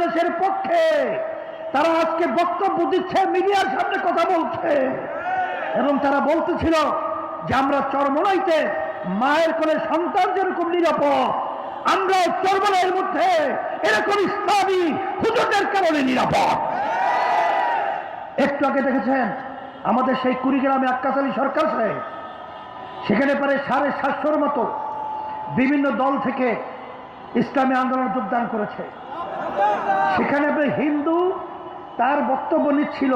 বাংলাদেশের পক্ষে তারা আজকে বক্তব্য দিচ্ছে, মিডিয়ার সামনে কথা বলছে। এবং তারা বলতেছিল যে আমরা চরমনাইতে মায়ের কোলে সন্তান যেরকম নিরাপদ, আমরা চরমনাইয়ের মধ্যে এরকম ইসলামী হুজুরদের কারণে নিরাপদ। একটু আগে দেখেছেন, আমাদের সেই কুড়িগ্রামে আক্কাস আলী সরকার সাহেব, সেখানে প্রায় সাড়ে সাতশোর মতো বিভিন্ন দল থেকে ইসলামী আন্দোলন যোগদান করেছে। সেখানে হিন্দু তার বক্তব্য নিচ্ছিল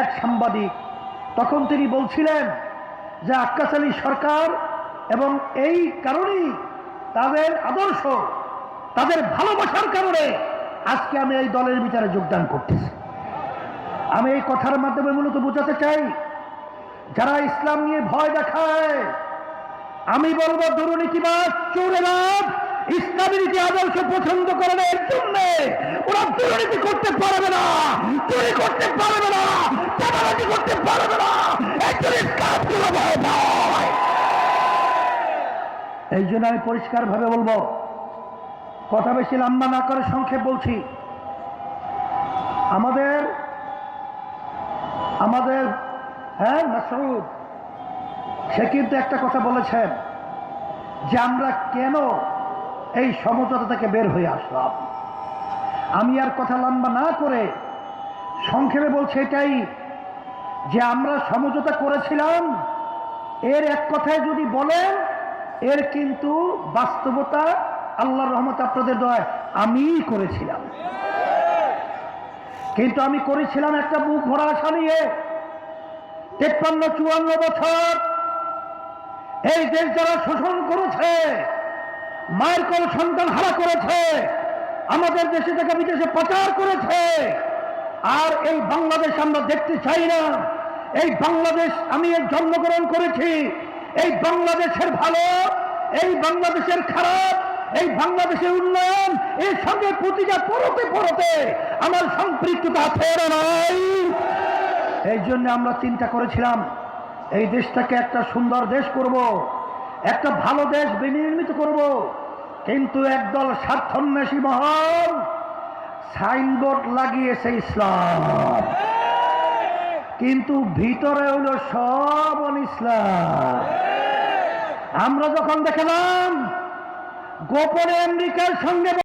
এক সাংবাদিক। তখন তিনি বলছিলেন যে আক্কাস আলী সরকার এবং এই কারণেই তাদের আদর্শ, তাদের ভালোবাসার কারণে আজকে আমি এই দলের বিচারে যোগদান করতেছি। আমি এই কথার মাধ্যমে মূলত বোঝাতে চাই, যারা ইসলাম নিয়ে ভয় দেখায়, আমি বলব দুর্নীতিবাদ চোরেরাজ ইসলামী নীতি আদর্শ পছন্দ করে না, এর জন্য ওরা দুর্নীতি করতে পারবে না, চুরি করতে পারবে না, চাঁদাবাজি করতে পারবে না, এই জন্য আমি পরিষ্কারভাবে বলব, কথা বেশি লম্বা না করে সংক্ষেপ বলছি। আমাদের আমাদের হ্যাঁ মাসুদ সে কিন্তু একটা কথা বলেছেন যে আমরা কেন এই সমঝোতা থেকে বের হয়ে আসলাম। আমি আর কথা লম্বা না করে সংক্ষেপে বলছি এটাই যে আমরা সমঝোতা করেছিলাম, এর এক কথায় যদি বলেন, এর কিন্তু বাস্তবতা আল্লাহর রহমত আপনাদের দয় আমিই করেছিলাম। কিন্তু আমি করেছিলাম একটা বুক ভরা আশা নিয়ে। তেপ্পান্ন, চুয়ান্ন বছর এই দেশ যারা শোষণ করেছে মায়ের কোন সন্তান হারা করেছে, আমাদের দেশে থেকে বিদেশে পাচার করেছে, আর এই বাংলাদেশ আমরা দেখতে চাই না এই বাংলাদেশ আমি জন্মগ্রহণ করেছি, এই বাংলাদেশের ভালো, এই বাংলাদেশের খারাপ, এই বাংলাদেশের উন্নয়ন, এর সঙ্গে প্রতিটা পরতে পরতে আমার সম্পৃক্ততা আছে নাই এই জন্য আমরা চিন্তা করেছিলাম, এই দেশটাকে একটা সুন্দর দেশ করব। একটা ভালো দেশ বিনির্মিত করব। কিন্তু একদল স্বার্থন্বেষী মহল সাইনবোর্ড লাগিয়েছে ইসলাম কিন্তু ভিতরে হইল সব ইসলাম আমরা যখন দেখলাম, গোপনে আমেরিকার সঙ্গে